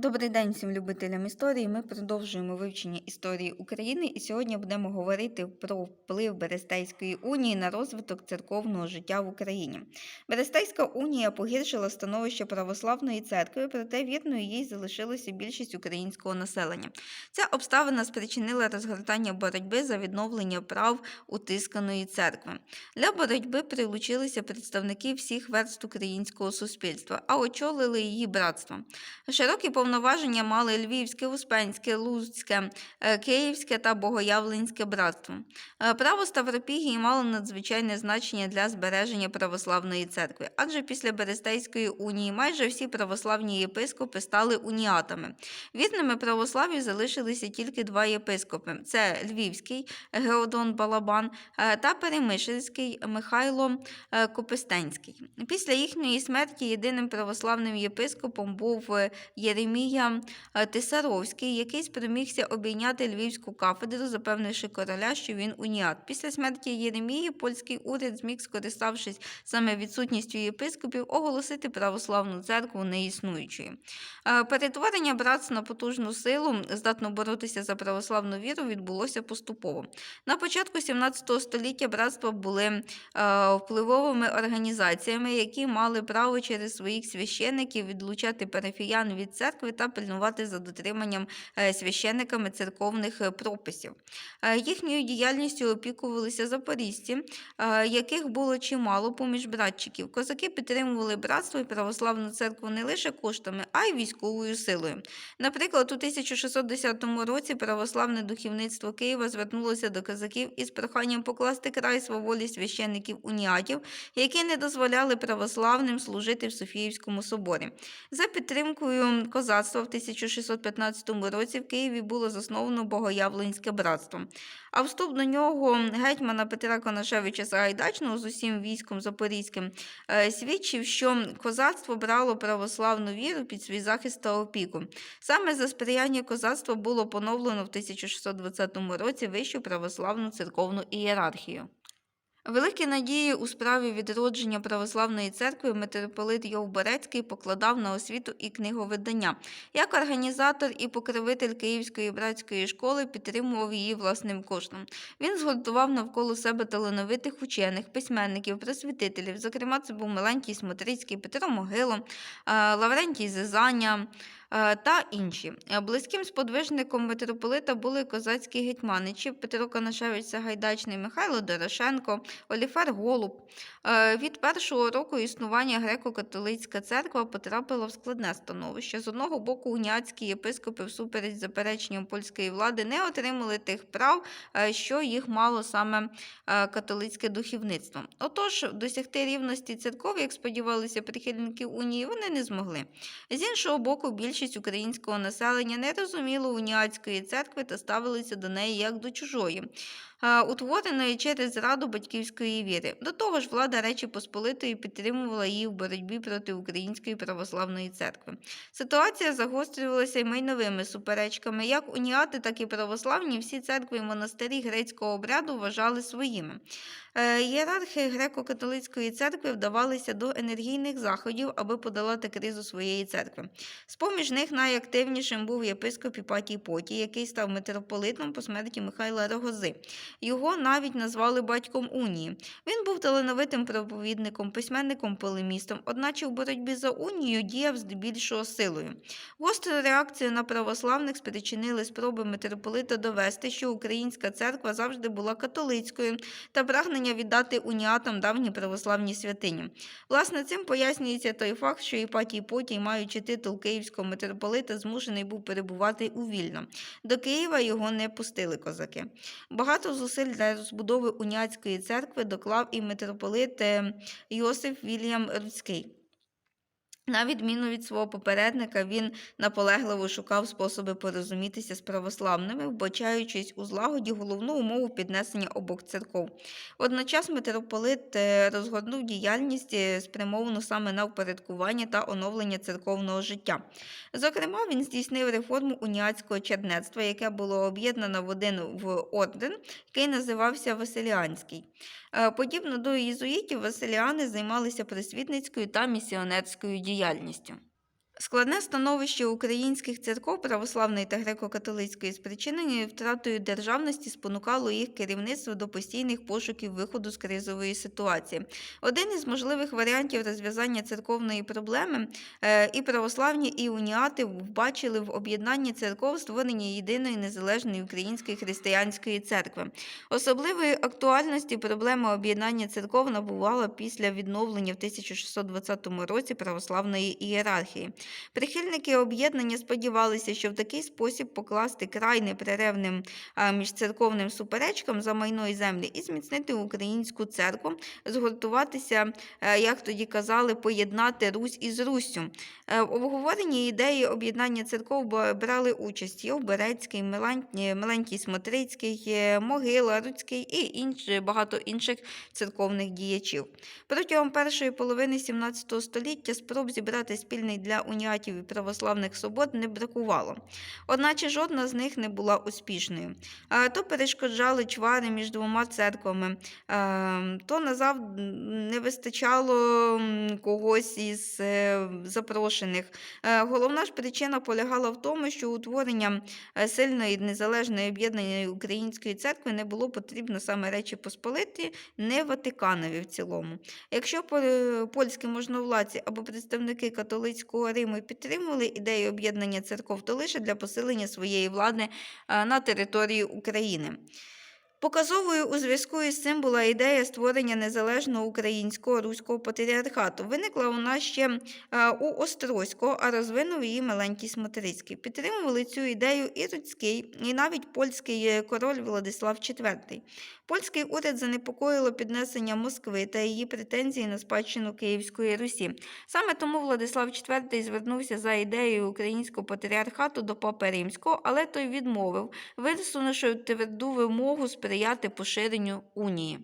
Добрий день всім любителям історії. Ми продовжуємо вивчення історії України і сьогодні будемо говорити про вплив Берестейської унії на розвиток церковного життя в Україні. Берестейська унія погіршила становище православної церкви, проте вірною їй залишилося більшість українського населення. Ця обставина спричинила розгортання боротьби за відновлення прав утисканої церкви. Для боротьби прилучилися представники всіх верств українського суспільства, а очолили її братство. Широкі повноваження мали Львівське, Успенське, Луцьке, е, Київське та Богоявленське братство. Е, Право Ставропігії мало надзвичайне значення для збереження православної церкви, адже після Берестейської унії майже всі православні єпископи стали уніатами. Вірними православ'ю залишилися тільки два єпископи: це Львівський Геодон Балабан е, та Перемишльський Михайло Копистенський. Після їхньої смерті єдиним православним єпископом був е, Єремія е, Тисаровський, який спромігся обійняти львівську кафедру, запевнивши короля, що він уніат. Після смерті Єремії польський уряд зміг, скориставшись саме відсутністю єпископів, оголосити православну церкву неіснуючою. Е, Перетворення братств на потужну силу, здатну боротися за православну віру, відбулося поступово. На початку 17 століття братства були е, впливовими організаціями, які мали право через своїх священиків відлучати парафіян від церкви та пильнувати за дотриманням е, священиками церковних е, прописів. Е, Їхньою діяльністю опікувалися запорізьці, е, яких було чимало поміж братчиків. Козаки підтримували братство і православну церкву не лише коштами, а й військовою силою. Наприклад, у 1610 році православне духовництво Києва звернулося до козаків із проханням покласти край сваволі священиків уніатів, які не дозволяли православним служити в Софіївському соборі. За підтримкою козацтва в 1615 році в Києві було засновано Богоявленське братство. А вступ до нього гетьмана Петра Конашевича Сагайдачного з усім військом запорізьким е, свідчив, що козацтво брало православну віру під свій захист та опіку. Саме за сприяння козацтва було поновлено в 1620 році вищу православну церковну ієрархію. Великі надії у справі відродження православної церкви митрополит Йов Борецький покладав на освіту і книговидання. Як організатор і покровитель Київської братської школи підтримував її власним коштом. Він згуртував навколо себе талановитих учених, письменників, просвітителів. Зокрема, це був Меленький Смотрицький, Петро Могило, Лаврентій Зизаня та інші. Е, Близьким сподвижником митрополита були козацькі гетьманичі Петро Канашевич Сагайдачний, Михайло Дорошенко, Оліфер Голуб. Е, Від першого року існування греко-католицька церква потрапила в складне становище. З одного боку, уніатські єпископи всупереч запереченням польської влади не отримали тих прав, е, що їх мало саме е, католицьке духовництво. Отож, досягти рівності церков, як сподівалися прихильники унії, вони не змогли. З іншого боку, більшість українського населення не розуміло уніатської церкви та ставилися до неї як до чужої. Утвореної через зраду батьківської віри. До того ж, влада Речі Посполитої підтримувала її в боротьбі проти Української православної церкви. Ситуація загострювалася й майновими суперечками. Як уніати, так і православні всі церкви і монастирі грецького обряду вважали своїми. Е, Ієрархи греко-католицької церкви вдавалися до енергійних заходів, аби подолати кризу своєї церкви. З-поміж них найактивнішим був єпископ Іпатій Потій, який став митрополитом по смерті Михайла Рогози. Його навіть назвали батьком унії. Він був талановитим проповідником, письменником, полемістом, одначе в боротьбі за унію діяв здебільшого силою. Гостру реакцію на православних спричинили спроби митрополита довести, що українська церква завжди була католицькою та прагнення віддати уніатам давні православні святині. Власне, цим пояснюється той факт, що Іпатій Потій, маючи титул київського митрополита, змушений був перебувати у Вільно. До Києва його не пустили козаки. Багато зусиль для розбудови уняцької церкви доклав і митрополит е, Йосиф Вільям Руцький. На відміну від свого попередника, він наполегливо шукав способи порозумітися з православними, вбачаючись у злагоді головну умову піднесення обох церков. Водночас митрополит е, розгорнув діяльність, е, спрямовану саме на впорядкування та оновлення церковного життя. Зокрема, він здійснив реформу уніатського чернецтва, яке було об'єднано в один в орден, який називався Василіанський. Е, Подібно до єзуїтів, василіани займалися просвітницькою та місіонерською діяльністю. Складне становище українських церков православної та греко-католицької спричинені втратою державності спонукало їх керівництво до постійних пошуків виходу з кризової ситуації. Один із можливих варіантів розв'язання церковної проблеми е, і православні, і уніати вбачили в об'єднанні церков створення єдиної незалежної української християнської церкви. Особливої актуальності проблема об'єднання церков набувала після відновлення в 1620 році православної ієрархії. Прихильники об'єднання сподівалися, що в такий спосіб покласти край непреревним міжцерковним суперечкам за майно і землі і зміцнити українську церкву, згуртуватися, е, як тоді казали, поєднати Русь із Руссю. Е, В обговоренні ідеї об'єднання церков брали участь Йов Берецький, Мелан- Мелентій Смотрицький, е, Могила, Руцький і інші, багато інших церковних діячів. Протягом першої половини XVII століття спроб зібрати спільний для уніатів і православних свобод не бракувало. Одначе жодна з них не була успішною. То перешкоджали чвари між двома церквами, то назав не вистачало когось із е, запрошених. Е, Головна ж причина полягала в тому, що утворення е, сильної незалежної об'єднаної української церкви не було потрібно саме Речі Посполиті, не Ватиканові в цілому. Якщо польські можновладці або представники католицького Риму й підтримували ідею об'єднання церков, то лише для посилення своєї влади е, на території України. Показовою у зв'язку із цим була ідея створення незалежного українського руського патріархату. Виникла вона ще е, у Острозького, а розвинув її Мелентій Смотрицький. Підтримували цю ідею і Руцький, і навіть польський е, король Владислав IV. Польський уряд занепокоїло піднесення Москви та її претензії на спадщину Київської Русі. Саме тому Владислав IV звернувся за ідеєю українського патріархату до Папи Римського, але той відмовив, висунувши тверду вимогу сприяти поширенню унії.